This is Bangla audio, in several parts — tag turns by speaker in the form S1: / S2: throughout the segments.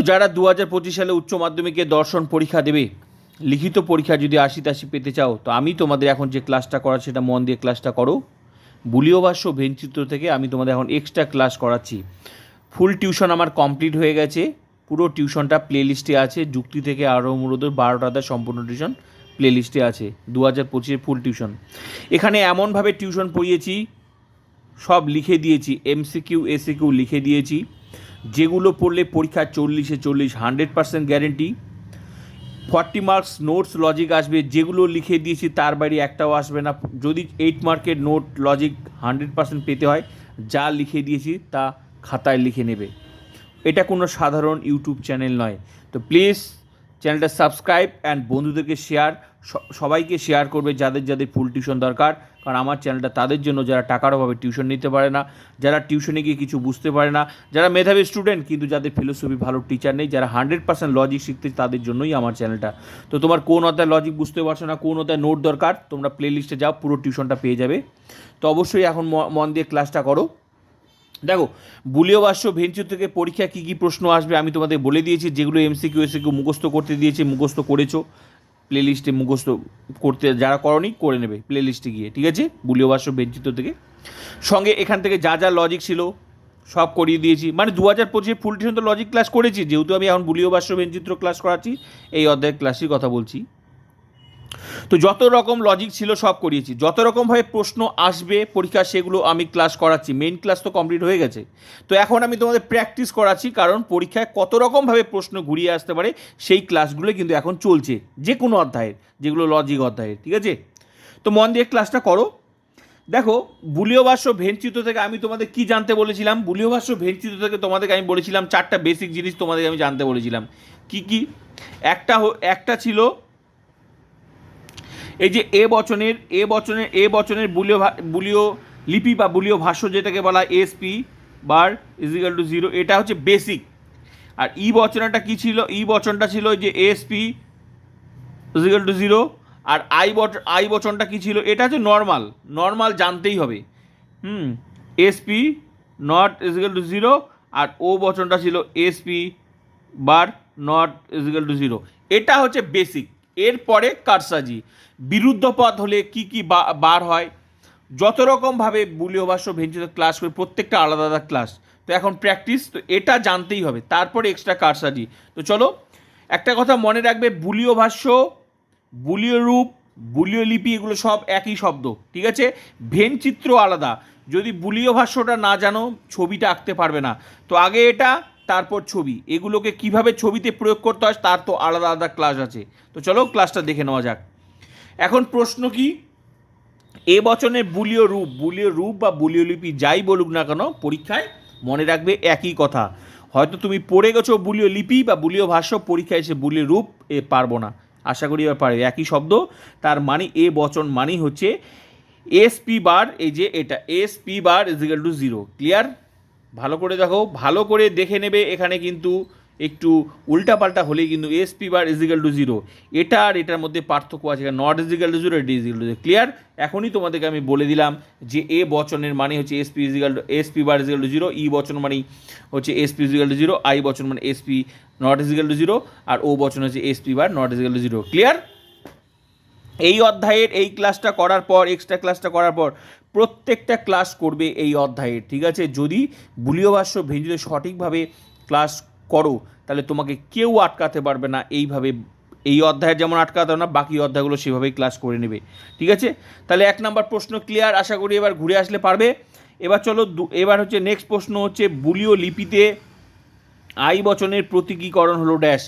S1: তো যারা দু হাজার পঁচিশ সালে উচ্চ মাধ্যমিকে দর্শন পরীক্ষা দেবে, লিখিত পরীক্ষা যদি আশি তাশি পেতে চাও, তো আমি তোমাদের এখন যে ক্লাসটা করা সেটা মন দিয়ে ক্লাসটা করো। বুলিও ভাষ্য ভেনচিত্র থেকে আমি তোমাদের এখন এক্সট্রা ক্লাস করাচ্ছি। ফুল টিউশন আমার কমপ্লিট হয়ে গেছে, পুরো টিউশনটা প্লে লিস্টে আছে, যুক্তি থেকে আরও মূলত বারোটা সম্পূর্ণ টিউশন প্লে লিস্টে আছে, দু হাজার পঁচিশের ফুল টিউশন এখানে এমনভাবে টিউশন পড়িয়েছি, সব লিখে দিয়েছি এমসিকিউ এসিকিউ লিখে দিয়েছি। যেগুলো পড়লে পরীক্ষা চল্লিশে চল্লিশ hundred percent guarantee forty marks notes logic আসবে, যেগুলো লিখে দিয়েছি তার বাইরে একটাও আসবে না। যদি এইট মার্কের নোট লজিক হান্ড্রেড পার্সেন্ট পেতে হয়, যা লিখে দিয়েছি তা খাতায় লিখে নেবে। এটা কোনো সাধারণ ইউটিউব চ্যানেল নয়। তো প্লিজ চ্যানেলটা সাবস্ক্রাইব অ্যান্ড বন্ধুদেরকে শেয়ার সবাইকে শেয়ার করবে যাদের যাদের ফুল টিউশন দরকার। কারণ আমার চ্যানেলটা তাদের জন্য যারা টাকার অভাবে টিউশন নিতে পারে না, যারা টিউশনে গিয়ে কিছু বুঝতে পারে না, যারা মেধাবী স্টুডেন্ট কিন্তু যাদের ফিলোসফি ভালো টিচার নেই, যারা হান্ড্রেড পার্সেন্ট লজিক শিখতে তাদের জন্যই আমার চ্যানেলটা। তো তোমার কোন অধ্যায় লজিক বুঝতে পারছ না, কোন অধ্যায় নোট দরকার, তোমরা প্লে লিস্টে যাও, পুরো টিউশনটা পেয়ে যাবে। তো অবশ্যই এখন মন দিয়ে ক্লাসটা করো। দেখো বুলীয় ভাষ্য ভেঞ্চু থেকে পরীক্ষা কী কী প্রশ্ন আসবে আমি তোমাদের বলে দিয়েছি, যেগুলো এমসিকিউ এসিকিউ মুখস্থ করতে দিয়েছি, মুখস্থ করেছ। প্লে লিস্টে মুখস্থ করতে, যারা করনি, করে নেবে প্লেলিস্টে গিয়ে, ঠিক আছে? বুলিও ভাষ্য বেঞ্চিত থেকে। সঙ্গে এখান থেকে যা যা লজিক ছিল, সব করিয়ে দিয়েছি। মানে দু হাজার পঁচিশে ফুল টিউশন তো লজিক ক্লাস করেছি, যেহেতু আমি এখন বুলিও ভাষ্য বেঞ্চিত্র ক্লাস করাচ্ছি, এই অধ্যায়ের ক্লাসের কথা বলছি। তো যত রকম লজিক ছিল সব করিয়েছি। যত রকমভাবে প্রশ্ন আসবে, পরীক্ষা সেগুলো আমি ক্লাস করাচ্ছি। মেইন ক্লাস তো কমপ্লিট হয়ে গেছে। তো এখন আমি তোমাদের প্র্যাকটিস করাচ্ছি, কারণ পরীক্ষায় কত রকমভাবে প্রশ্ন ঘুরিয়ে আসতে পারে, সেই ক্লাসগুলো কিন্তু এখন চলছে। যে কোনো অধ্যায়ের, যেগুলো লজিক অধ্যায়ের, ঠিক আছে? তো মন দিয়ে ক্লাসটা করো। দেখো, বুলীয় ভাষ্য ভেঞ্চিত থেকে আমি তোমাদের কি জানতে বলেছিলাম? বুলীয় ভাষ্য ভেঞ্চিত থেকে তোমাদেরকে আমি বলেছিলাম চারটা বেসিক জিনিস তোমাদেরকে আমি জানতে বলেছিলাম। কি কি? একটা একটা ছিল এই যে এ বচনের এ বচনের এ বচনের বুলীয় বুলীয় লিপি বা বুলীয় ভাষ্য যেটাকে বলা হয় SP bar equal to zero এটা হচ্ছে বেসিক আর ই বচনটা কী ছিল? ই বচনটা ছিল যে এসপি ইজিক্যাল টু জিরো আর আই বচ, আই বচনটা কী ছিল? এটা হচ্ছে নর্মাল নর্মাল জানতেই হবে। হুম SP not equal to zero R O বচনটা ছিল SP bar not equal to zero এটা হচ্ছে বেসিক এরপরে কারসাজি। বিরুদ্ধ পদ হলে কি কি বার হয়? যত রকমভাবে বুলীয় ভাষ্য ভেঞ্চিত ক্লাস করে প্রত্যেকটা আলাদা আলাদা ক্লাস তো এখন প্র্যাকটিস তো এটা জানতেই হবে। তারপরে এক্সট্রা কারসাজি। তো চলো, একটা কথা মনে রাখবে বুলীয় ভাষ্য বুলীয় রূপ বুলীয় লিপি এগুলো সব একই শব্দ, ঠিক আছে? ভেন চিত্র আলাদা। যদি বুলীয় ভাষ্যটা না জানো, ছবিটা আঁকতে পারবে না। তো আগে এটা তারপর ছবি। এগুলোকে কীভাবে ছবিতে প্রয়োগ করতে হয় তার তো আলাদা আলাদা ক্লাস আছে। তো চলো ক্লাসটা দেখে নেওয়া যাক। এখন প্রশ্ন কি? এ বচনে বুলীয় রূপ বুলীয় রূপ বা বুলীয় লিপি যাই বলুক না কেন, পরীক্ষায় মনে রাখবে একই কথা। হয়তো তুমি পড়ে গেছো বুলীয় লিপি বা বুলীয় ভাষ্য, পরীক্ষায় এসে বুলীয় রূপ এ পারব না। আশা করি এবার পারে একই শব্দ, তার মানে এ বচন মানেই হচ্ছে এস পি বার এই যে এটা S P bar equal to zero clear ভালো করে দেখো, ভালো করে দেখে নেবে, এখানে কিন্তু একটু উল্টাপাল্টা হলেই কিন্তু S P bar equal to zero এটা আর এটার মধ্যে পার্থক্য আছে নট ইজিক্যাল টু জিরো এটি ইজিক্যাল টু জিরো ক্লিয়ার এখনই তোমাদেরকে আমি বলে দিলাম যে এ বচনের মানে হচ্ছে S P equal to S P bar equal to zero E বচন মানেই হচ্ছে S P equal to zero I বচন মানে S P not equal to zero R O বচন হচ্ছে S P bar not equal to zero clear এই অধ্যায়ের এই ক্লাসটা করার পর এক্সট্রা ক্লাসটা করার পর প্রত্যেকটা ক্লাস করবে এই অধ্যায়ের ঠিক আছে? যদি বুলীয় ভাষ্য ভেঞ্জিত সঠিকভাবে ক্লাস করো, তাহলে তোমাকে কেউ আটকাতে পারবে না এইভাবে, এই অধ্যায়ে যেমন আটকাতে না, বাকি অধ্যায়গুলো সেভাবেই ক্লাস করে নেবে, ঠিক আছে? তাহলে এক নম্বর প্রশ্ন ক্লিয়ার আশা করি এবার ঘুরে আসলে পারবে। এবার চলো এবার হচ্ছে নেক্সট প্রশ্ন হচ্ছে বুলিও লিপিতে আই বচনের প্রতীকীকরণ হলো ড্যাশ।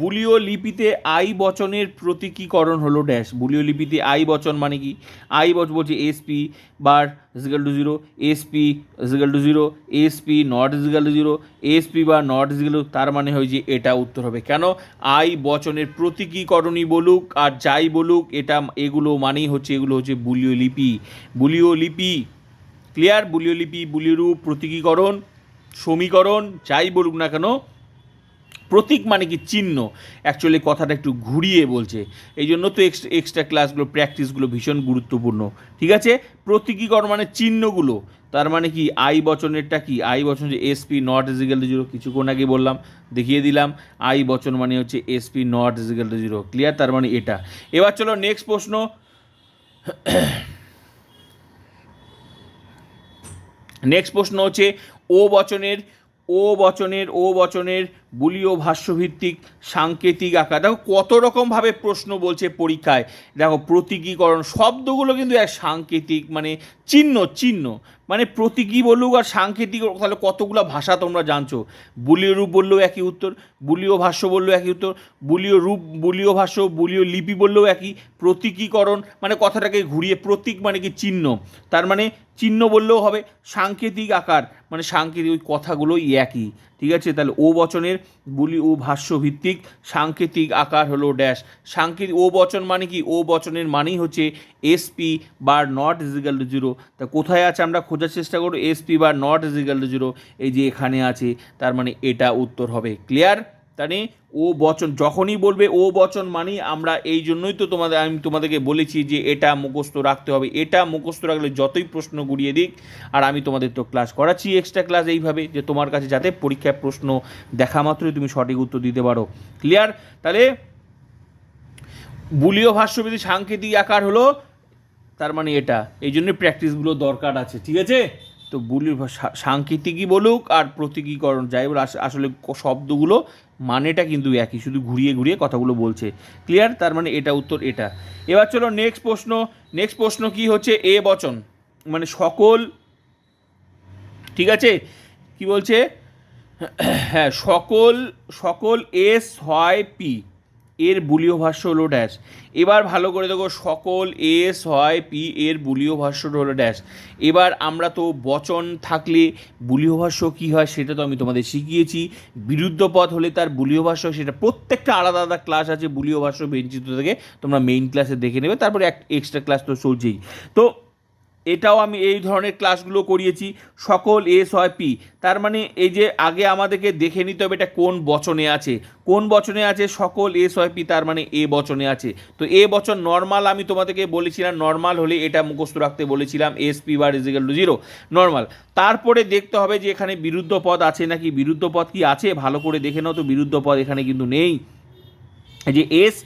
S1: বুলীয় লিপিতে আই বচনের প্রতীকীকরণ হলো ড্যাশ। বুলীয় লিপিতে আই বচন মানে কি? আই বচ বলছে SP bar equal to zero SP equal to zero SP not equal to zero SP বা নট ইজিক্যাল তার মানে হয় যে এটা উত্তর হবে। কেন? আই বচনের প্রতীকীকরণই বলুক আর যাই বলুক, এটা এগুলো মানেই হচ্ছে, এগুলো হচ্ছে বুলীয় লিপি। বুলীয় লিপি, ক্লিয়ার? বুলীয় লিপি, বুলীয় রূপ, প্রতীকীকরণ। সমীকরণ, যাই বলুক না কেন, প্রতীক মানে কি চিহ্ন? অ্যাকচুয়ালি কথাটা একটু ঘুরিয়ে বলছে। এই জন্য তো এক্সট্রা এক্সট্রা ক্লাসগুলো প্র্যাকটিসগুলো ভীষণ গুরুত্বপূর্ণ। ঠিক আছে? প্রতীকীকরণ মানে চিহ্নগুলো। তার মানে কি আই বচনেরটা কি? আই বচন যে SP not equal to zero কিছুক্ষণ আগে বললাম, দেখিয়ে দিলাম। আই বচন মানে হচ্ছে SP not equal to zero clear তার মানে এটা। এবার চলো নেক্সট প্রশ্ন। নেক্সট প্রশ্ন হচ্ছে ও বচনের ও বচনের ও বচনের বুলীয় ভাষ্যভিত্তিক, সাংকেতিক আকার। দেখো কত রকমভাবে প্রশ্ন বলছে পরীক্ষায়। দেখো প্রতীকীকরণ শব্দগুলো কিন্তু এক সাংকেতিক মানে চিহ্ন চিহ্ন। মানে প্রতীকী বলুক আর সাংকেতিক তাহলে কতগুলো ভাষা তোমরা জানছো? বুলীয় রূপ বললেও একই উত্তর, বুলীয় ভাষ্য বললেও একই উত্তর, বুলীয় রূপ, বুলীয় ভাষ্য, বুলীয় লিপি বললেও একই। প্রতীকীকরণ মানে কথাটাকে ঘুরিয়ে প্রতীক মানে কি চিহ্ন? তার মানে চিহ্ন বললেও হবে, সাংকেতিক আকার মানে সাংকেতিক ওই কথাগুলোই একই। ঠিক আছে? তাহলে ও বচনের বুলি ও ভাষ্য ভিত্তিক সাংকেতিক আকার হলো ড্যাশ সাংকেতিক ও বচন মানে কি? ও বচনের মানেই হচ্ছে SP bar not equal to zero তা কোথায় আছে? আমরা খোঁজার চেষ্টা করব। SP bar not equal to zero এই যে এখানে আছে, তার মানে এটা উত্তর হবে। ক্লিয়ার তাহলে ও বচন, যখনই বলবে ও বচন মানেই আমরা এই জন্যই তো তোমাদের, আমি তোমাদেরকে বলেছি যে এটা মুখস্থ রাখতে হবে। এটা মুখস্থ রাখলে যতই প্রশ্ন গুড়িয়ে দিক, আর আমি তোমাদের তো ক্লাস করাচ্ছি এক্সট্রা ক্লাস এইভাবে, যে তোমার কাছে যাতে পরীক্ষায় প্রশ্ন দেখা মাত্রই তুমি সঠিক উত্তর দিতে পারো। ক্লিয়ার তাহলে বুলীয় ভাষ্যবিধি সাংকেতিক আকার হলো, তার মানে এটা। এই জন্য প্র্যাকটিসগুলো দরকার আছে, ঠিক আছে? তো বুলির ভা- সাংকেতিকই বলুক আর প্রতীকীকরণ যাই বল আসলে শব্দগুলো মানেটা কিন্তু একই, শুধু ঘুরিয়ে ঘুরিয়ে কথাগুলো বলছে। ক্লিয়ার তার মানে এটা উত্তর এটা। এবার চলো নেক্সট প্রশ্ন নেক্সট প্রশ্ন কি হচ্ছে? এ বচন। মানে সকল, ঠিক আছে? কি বলছে? হ্যাঁ সকল সকল এস হয় পি। এর বুলীয় ভাষ্য হলো ড্যাশ এবার ভালো করে দেখো, সকল এস হয়, পি এর বুলীয় ভাষ্য হলো ড্যাশ এবার আমরা তো বচন থাকলে বুলীয় ভাষ্য কী হয় সেটা তো আমি তোমাদের শিখিয়েছি। বিরুদ্ধ পদ হলে তার বুলীয় ভাষ্য সেটা প্রত্যেকটা আলাদা আলাদা ক্লাস আছে, বুলীয় ভাষ্য বেঞ্চিত থেকে, তোমরা মেইন ক্লাসে দেখে নেবে, তারপরে এক এক্সট্রা ক্লাস তো চলছেই। তো এটাও আমি এই ধরনের ক্লাসগুলো করিয়েছি। সকল এস হয় পি তার মানে এই যে আগে আমাদেরকে দেখে নিতে হবে এটা কোন বচনে আছে। কোন বচনে আছে সকল এস হয় পি তার মানে এ বচনে আছে। তো এ বচন নর্মাল আমি তোমাদেরকে বলেছিলাম নর্মাল হলে এটা মুখস্থ রাখতে বলেছিলাম S P bar equal to zero normal তারপরে দেখতে হবে যে এখানে বিরুদ্ধ পদ আছে নাকি, বিরুদ্ধ পদ কি আছে? ভালো করে দেখে নাও তো, বিরুদ্ধ পদ এখানে কিন্তু নেই। যে এস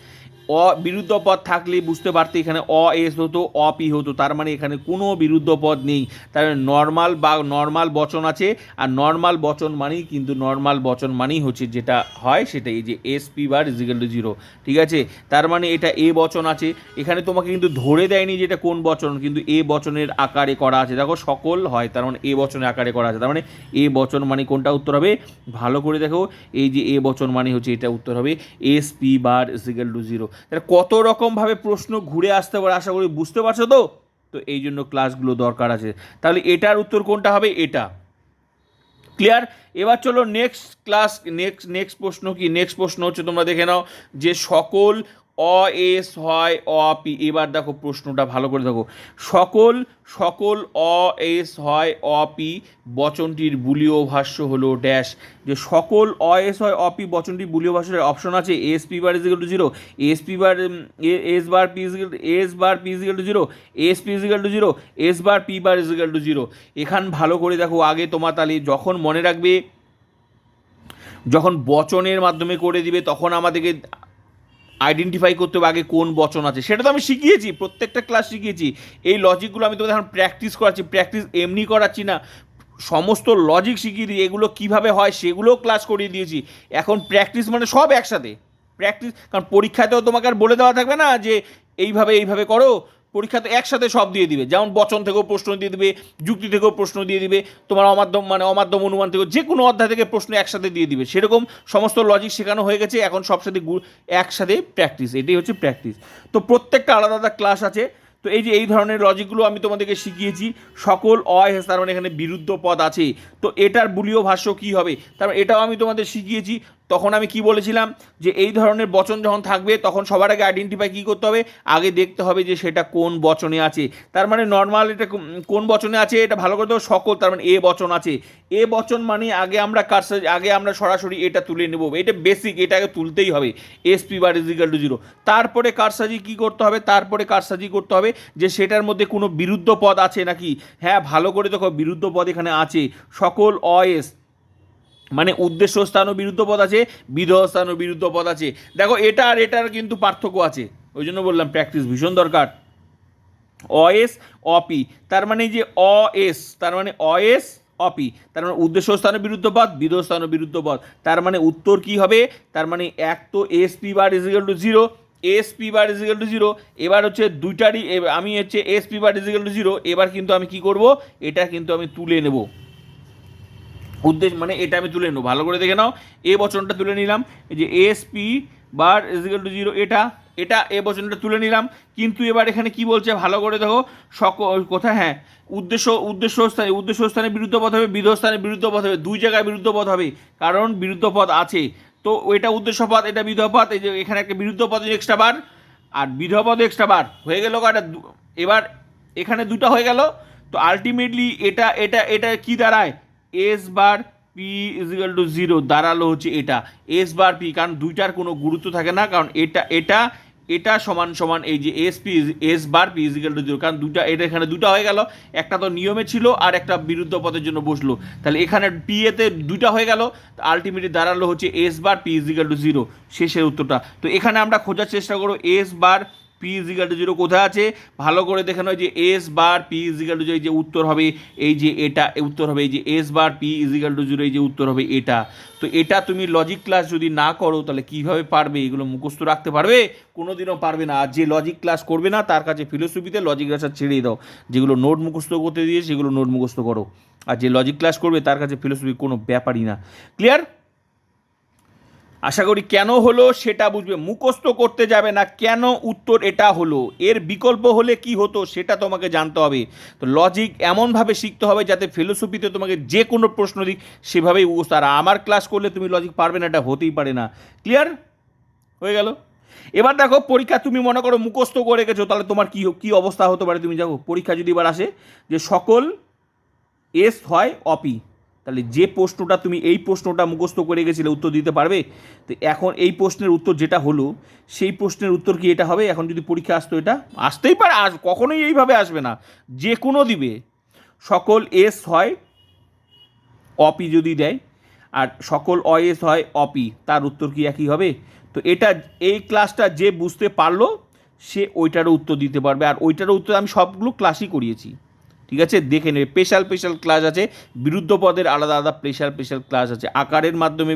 S1: অ বিরুদ্ধ পদ থাকলে বুঝতে পারতে এখানে অ এস হতো, অ পি হতো। তার মানে এখানে কোনো বিরুদ্ধ পদ নেই। তার নর্মাল বা নর্মাল বচন আছে, আর নর্মাল বচন মানেই কিন্তু নর্মাল বচন মানেই হচ্ছে যেটা হয় সেটা এই যে S P bar equal to zero ঠিক আছে? তার মানে এটা এ বচন আছে। এখানে তোমাকে কিন্তু ধরে দেয়নি যে এটা কোন বচন, কিন্তু এ বচনের আকারে করা আছে। দেখো, সকল হয়, তার মানে এ বচনের আকারে করা আছে। তার মানে এ বচন মানে কোনটা উত্তর হবে? ভালো করে দেখো, এই যে এ বচন মানে হচ্ছে এটা উত্তর হবে। S P bar equal to zero কত রকমভাবে প্রশ্ন ঘুরে আসতে পারে আশা করি বুঝতে পারছ তো? তো এই জন্য ক্লাসগুলো দরকার আছে। তাহলে এটার উত্তর কোনটা হবে? এটা। ক্লিয়ার এবার চলো নেক্সট ক্লাস নেক্সট নেক্সট প্রশ্ন কি? নেক্সট প্রশ্ন হচ্ছে তোমরা দেখে নাও যে সকল অ এস হয় অ, পি, এবার দেখো প্রশ্নটা ভালো করে দেখো। সকল সকল অ এস হয় অ, পি বচনটির বুলীয় ভাষ্য হলো ড্যাশ। যে সকল অ এস হয় অ, পি বচনটির বুলীয় ভাষ্যের অপশন আছে S P bar equal to zero, S P bar S bar P equal S bar P equal to zero, S P equal to zero, S bar P bar equal to zero. এখান ভালো করে দেখো আগে তোমার তাহলে যখন মনে রাখবে, যখন বচনের মাধ্যমে করে দিবে, তখন আমাদেরকে আইডেন্টিফাই করতে হবে আগে কোন বচন আছে। সেটা তো আমি শিখিয়েছি, প্রত্যেকটা ক্লাস শিখিয়েছি। এই লজিকগুলো আমি তোমাদের এখন প্র্যাকটিস করাচ্ছি প্র্যাকটিস এমনি করাচ্ছি না। সমস্ত লজিক শিখিয়ে দিই এগুলো কীভাবে হয় সেগুলোও ক্লাস করিয়ে দিয়েছি। এখন প্র্যাকটিস মানে সব একসাথে। প্র্যাকটিস কারণ পরীক্ষাতেও তোমাকে আর বলে দেওয়া থাকবে না যে, এইভাবে এইভাবে করো। পরীক্ষাতে একসাথে সব দিয়ে দিবে। যেমন বচন থেকেও প্রশ্ন দিয়ে দিবে, যুক্তি থেকেও প্রশ্ন দিয়ে দিবে, তোমার অমাধ্যম মানে অমাধ্যম অনুমান থেকেও যে কোনো অধ্যায় থেকে প্রশ্ন একসাথে দিয়ে দিবে। সেরকম সমস্ত লজিক শেখানো হয়ে গেছে, এখন সব সাথে একসাথে প্র্যাকটিস এটাই হচ্ছে প্র্যাকটিস তো প্রত্যেকটা আলাদা আলাদা ক্লাস আছে তো এই যে এই ধরনের লজিকগুলো আমি তোমাদেরকে শিখিয়েছি, সকল অয় তার মানে এখানে বিরুদ্ধ পদ আছে। তো এটার বুলীয় ভাষ্য কী হবে? তার মানে এটাও আমি তোমাদের শিখিয়েছি। তখন আমি কি বলেছিলাম? যে এই ধরনের বচন যখন থাকবে, তখন সবার আগে আইডেন্টিফাই কী করতে হবে? আগে দেখতে হবে যে সেটা কোন বচনে আছে। তার মানে নর্মাল এটা কোন- বচনে আছে, এটা ভালো করে দেবো সকল, তার মানে এ বচন আছে। এ বচন মানে আগে আমরা কারসাজি আগে আমরা সরাসরি এটা তুলে নেব। এটা বেসিক এটাকে তুলতেই হবে। SP bar equal to zero তারপরে কারসাজি কী করতে হবে? তারপরে কারসাজি করতে হবে যে সেটার মধ্যে কোনো বিরুদ্ধ পদ আছে নাকি? হ্যাঁ ভালো করে দেখো, বিরুদ্ধ পদ এখানে আছে। সকল অয়েস মানে উদ্দেশ্য স্থানও বিরুদ্ধ পদ আছে বিধেয় স্থানও বিরুদ্ধ পদ আছে। দেখো, এটা আর এটার কিন্তু পার্থক্য আছে। ওই জন্য বললাম প্র্যাকটিস ভীষণ দরকার। অএস, অপি, তার মানে যে অএস, তার মানে অএস, অপি, তার মানে উদ্দেশ্য স্থানের বিরুদ্ধ পদ বিধেয় স্থানের বিরুদ্ধ পদ। তার মানে উত্তর কি হবে? তার মানে এক তো S P bar equal to zero S P bar equal to zero এবার হচ্ছে দুইটারই আমি হচ্ছে S P bar equal to zero এবার কিন্তু আমি কি করব? এটা কিন্তু আমি তুলে নেব। উদ্দেশ্য মানে এটা আমি তুলে নেব। ভালো করে দেখে নাও। এ বচনটা তুলে নিলাম। যে SP bar equal to zero এটা এটা এ বচনটা তুলে নিলাম। কিন্তু এবার এখানে কি বলছে? ভালো করে দেখো। সক কোথায়? হ্যাঁ উদ্দেশ্য উদ্দেশ্য স্থানে উদ্দেশ্য স্থানে বিরুদ্ধ পথ হবে বিধ স্থানে বিরুদ্ধ পথ হবে, দুই জায়গায় বিরুদ্ধ পথ হবে। কারণ বিরুদ্ধ পথ আছে। তো এটা উদ্দেশ্য পথ এটা বিধ পথ এই যে এখানে একটা বিরুদ্ধ পথ এক্সট্রা বার, আর বিধবাপদ এক্সট্রা বার হয়ে গেল কটা এবার এখানে দুটো হয়ে গেল, তো আলটিমেটলি এটা এটা এটা কি দাঁড়ায়? S bar P equal to zero দাঁড়াল হচ্ছে এটা এস বার পি কারণ দুইটার কোনো গুরুত্ব থাকে না, কারণ এটা এটা এটা সমান সমান এই যে S P S bar P equal to zero কারণ দুটা এটা এখানে দুটা হয়ে গেল। একটা তো নিয়মে ছিল আর একটা বিরুদ্ধ পথের জন্য বসল। তাহলে এখানে পি এতে দুটা হয়ে গেল আলটিমেটলি দাঁড়াল হচ্ছে S bar P equal to zero শেষের উত্তরটা। তো এখানে আমরা খোঁজার চেষ্টা করব S bar P equal to zero কোথায় আছে? ভালো করে দেখে নয় যে S bar P equal to এই যে উত্তর হবে, এই যে এটা উত্তর হবে, এই যে S bar P equal to zero এই যে উত্তর হবে এটা। তো এটা তুমি লজিক ক্লাস যদি না করো, তাহলে কীভাবে পারবে? এগুলো মুখস্থ রাখতে পারবে? কোনো দিনও পারবে না। আর যে লজিক ক্লাস করবে না, তার কাছে ফিলোসফিতে লজিক ক্লাসটা ছেড়েই দাও। যেগুলো নোট মুখস্থ করতে দিয়ে সেগুলো নোট মুখস্থ করো। আর যে লজিক ক্লাস করবে, তার কাছে ফিলোসফি কোনো ব্যাপারই না। ক্লিয়ার আশা করি কেন হলো সেটা বুঝবে, মুখস্থ করতে যাবে না কেন উত্তর এটা হলো, এর বিকল্প হলে কি হতো সেটা তোমাকে জানতে হবে। তো লজিক এমনভাবে শিখতে হবে যাতে ফিলোসফিতে তোমাকে যে কোনো প্রশ্ন দিক সেভাবেই মুখস্থ। আর আমার ক্লাস করলে তুমি লজিক পারবে না, এটা হতেই পারে না। ক্লিয়ার হয়ে গেল? এবার দেখো, পরীক্ষা তুমি মনে করো মুখস্থ করে গেছো তাহলে তোমার কী কী অবস্থা হতে পারে তুমি যাব পরীক্ষা যদি এবার আসে যে সকল এস হয় অপি তাহলে যে প্রশ্নটা তুমি এই প্রশ্নটা মুখস্থ করে গেছিলে উত্তর দিতে পারবে? তো এখন এই প্রশ্নের উত্তর যেটা হলো, সেই প্রশ্নের উত্তর কি এটা হবে? এখন যদি পরীক্ষা আসতো এটা? আসতেই পারে, আস, কখনোই এইভাবে আসবে না। যে কোনো দিবে। সকল এস হয় অপি যদি দেয়, আর সকল অএস হয় অপি, তার উত্তর কি একই হবে? তো এটা, এই ক্লাসটা যে বুঝতে পারল, সে ওইটারও উত্তর দিতে পারবে। আর ওইটারও উত্তর আমি সবগুলো ক্লাসই করিয়েছি। ঠিক আছে? দেখে নেবে। স্পেশাল স্পেশাল ক্লাস আছে। বিরুদ্ধ পদের আলাদা আলাদা স্পেশাল স্পেশাল ক্লাস আছে। আকারের মাধ্যমে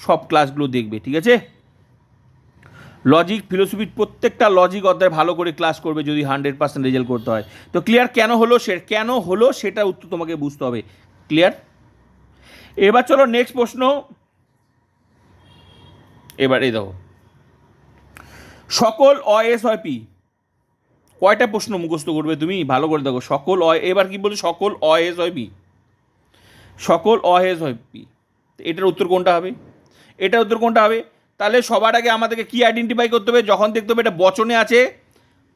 S1: সব ক্লাসগুলো দেখবে, ঠিক আছে? লজিক ফিলোসফির প্রত্যেকটা লজিক অধ্যায় ভালো করে ক্লাস করবে যদি হান্ড্রেড পার্সেন্ট রেজাল্ট করতে হয়। তো ক্লিয়ার কেন হলো সে, কেন হলো সেটার উত্তর তোমাকে বুঝতে হবে। ক্লিয়ার এবার চলো নেক্সট প্রশ্ন। এবার এই দেখো। সকল অএস হয়, পি। কয়টা প্রশ্ন মুখস্থ করবে তুমি? ভালো করে দেখো। সকল অ, এবার কি বলছো? সকল অহেজ হয় বি। সকল অহেজ হয় বি। এটার উত্তর কোনটা হবে? এটার উত্তর কোনটা হবে? তাহলে সবার আগে আমাদেরকে কি আইডেন্টিফাই করতে হবে? যখন দেখতে হবে এটা বচনে আছে,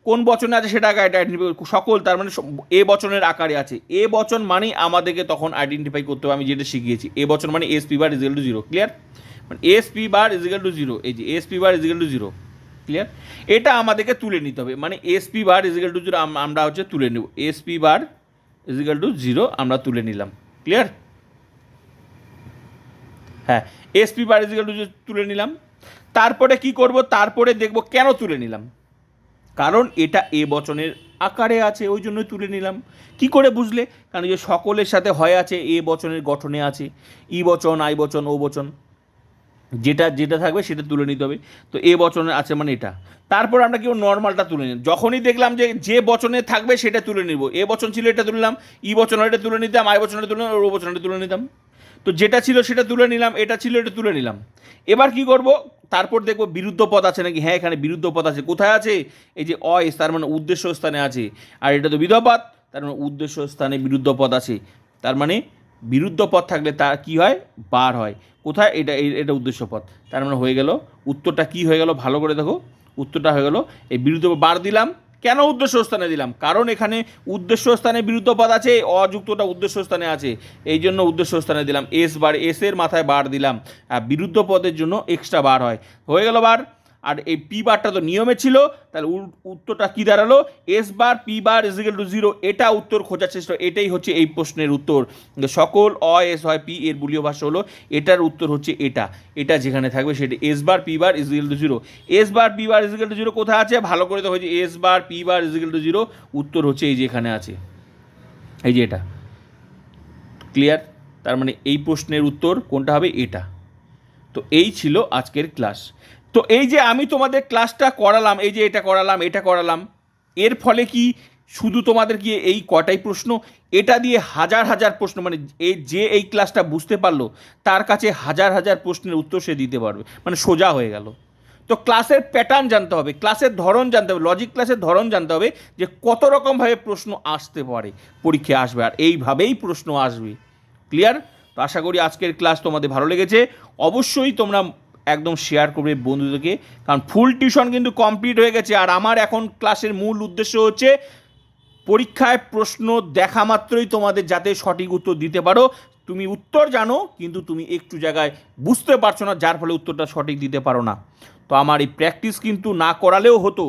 S1: কোন বচনে আছে সেটা আগে আইডেন্টিফাই সকল, তার মানে এ বচনের আকারে আছে। এ বচন মানেই আমাদেরকে তখন আইডেন্টিফাই করতে হবে, আমি যেটা শিখিয়েছি। এ বচন মানে S P bar equal to zero clear মানে S P bar equal to zero এই যে S P bar equal to zero clear এটা আমাদেরকে তুলে নিতে হবে। মানে SP bar equal to zero আমরা হচ্ছে তুলে নেব। SP bar equal to zero আমরা তুলে নিলাম। ক্লিয়ার হ্যাঁ এসপি বার ইজিক্যাল টু তুলে নিলাম। তারপরে কি করব? তারপরে দেখব কেন তুলে নিলাম। কারণ এটা এ বচনের আকারে আছে, ওই জন্যই তুলে নিলাম। কি করে বুঝলে? কারণ যে সকলের সাথে হয় আছে, এ বচনের গঠনে আছে। ই বচন, আই বচন, ও বচন। যেটা যেটা থাকবে সেটা তুলে নিতে হবে। তো এ বচনে আছে মানে এটা। তারপর আমরা কেউ নর্মালটা তুলে নিই। যখনই দেখলাম যে যে বচনে থাকবে সেটা তুলে নিব। এ বচন ছিল, এটা তুলে নিলাম। ই বচন এটা তুলে নিতাম, আই বচনটা তুলে ও বচনটা তুলে নিতাম। তো যেটা ছিল সেটা তুলে নিলাম, এটা ছিল, এটা তুলে নিলাম। এবার কি করব? তারপর দেখব বিরুদ্ধ পদ আছে নাকি? হ্যাঁ এখানে বিরুদ্ধ পদ আছে। কোথায় আছে? এই যে অয়েস তার মানে উদ্দেশ্য স্থানে আছে। আর এটা তো বিধপাত তার মানে উদ্দেশ্য স্থানে বিরুদ্ধ পদ আছে। তার মানে বিরুদ্ধ পথ থাকলে তা কি হয়? বার হয়। কোথায়? এটা এটা উদ্দেশ্য পথ। তার মানে হয়ে গেল, উত্তরটা কি হয়ে গেল? ভালো করে দেখো, উত্তরটা হয়ে গেল, এই বিরুদ্ধ বার দিলাম। কেন উদ্দেশ্য স্থানে দিলাম? কারণ এখানে উদ্দেশ্য স্থানে বিরুদ্ধ পদ আছে, অযুক্তটা উদ্দেশ্য স্থানে আছে। এই জন্য উদ্দেশ্য স্থানে দিলাম। এস বার এস এর মাথায় বার দিলাম। আর বিরুদ্ধ পদের জন্য এক্সট্রা বার হয়। হয়ে গেল বার। আর এই পি বারটা তো নিয়মে ছিল, তাহলে উত্তরটা কি দাঁড়াল? S bar P bar equal to zero এটা উত্তর খোঁজার চেষ্টা, এটাই হচ্ছে এই প্রশ্নের উত্তর। সকল অ এস হয় পি এর বুলীয় ভাষা হলো, এটার উত্তর হচ্ছে এটা। এটা যেখানে থাকবে সেটা S bar P bar equal to zero S bar P bar equal to zero কোথায় আছে? ভালো করে তো হয়েছে S bar P bar equal to zero উত্তর হচ্ছে এই যে এখানে আছে। এই যে এটা। ক্লিয়ার তার মানে এই প্রশ্নের উত্তর কোনটা হবে? এটা। তো এই ছিল আজকের ক্লাস তো এই যে আমি তোমাদের ক্লাসটা করালাম, এই যে এটা করালাম এটা করালাম, এর ফলে কি শুধু তোমাদের কি এই কটাই প্রশ্ন? এটা দিয়ে হাজার হাজার প্রশ্ন মানে এই যে এই ক্লাসটা বুঝতে পারল, তার কাছে হাজার হাজার প্রশ্নের উত্তর সে দিতে পারবে মানে সোজা হয়ে গেল। তো ক্লাসের প্যাটার্ন জানতে হবে ক্লাসের ধরন জানতে হবে লজিক ক্লাসের ধরন জানতে হবে, যে কত রকমভাবে প্রশ্ন আসতে পারে, পরীক্ষায় আসবে, আর এইভাবেই প্রশ্ন আসবে। ক্লিয়ার তো আশা করি আজকের ক্লাস তোমাদের ভালো লেগেছে। অবশ্যই তোমরা একদম শেয়ার করবে বন্ধুদেরকে। কারণ ফুল টিউশন কিন্তু কমপ্লিট হয়ে গেছে। আর আমার এখন ক্লাসের মূল উদ্দেশ্য হচ্ছে, পরীক্ষায় প্রশ্ন দেখা মাত্রই তোমাদের যাতে সঠিক উত্তর দিতে পারো। তুমি উত্তর জানো, কিন্তু তুমি একটু জায়গায় বুঝতে পারছ না, যার ফলে উত্তরটা সঠিক দিতে পারো না। তো আমার এই প্র্যাকটিস কিন্তু না করালেও হতো।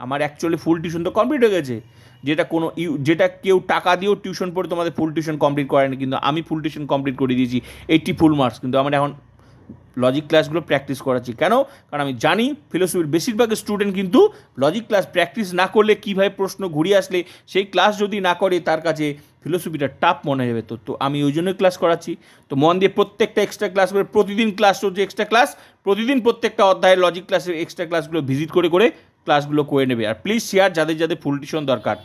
S1: আমার অ্যাকচুয়ালি ফুল টিউশন তো কমপ্লিট হয়ে গেছে। যেটা কোনো ইউ, যেটা কেউ টাকা দিয়েও টিউশন পড়ে, তোমাদের ফুল টিউশন কমপ্লিট করেনি। কিন্তু আমি ফুল টিউশন কমপ্লিট করে দিয়েছি এইটটি ফুল মার্কস কিন্তু আমার এখন লজিক ক্লাসগুলো প্র্যাকটিস করাচ্ছি। কেন? কারণ আমি জানি ফিলোসফির বেশিরভাগ স্টুডেন্ট কিন্তু লজিক ক্লাস প্র্যাকটিস না করলে কীভাবে প্রশ্ন ঘুরিয়ে আসলে, সেই ক্লাস যদি না করে তার কাছে ফিলোসফিটা টাফ মনে হবে। তো তো আমি ওই জন্যই ক্লাস করাচ্ছি। তো মন দিয়ে প্রত্যেকটা এক্সট্রা ক্লাস করে, প্রতিদিন ক্লাস চলছে এক্সট্রা ক্লাস প্রতিদিন প্রত্যেকটা অধ্যায়ের লজিক ক্লাসের এক্সট্রা ক্লাসগুলো ভিজিট করে করে ক্লাসগুলো করে নেবে। আর প্লিজ শেয়ার যাদের যাদের ফুল টিউশন দরকার।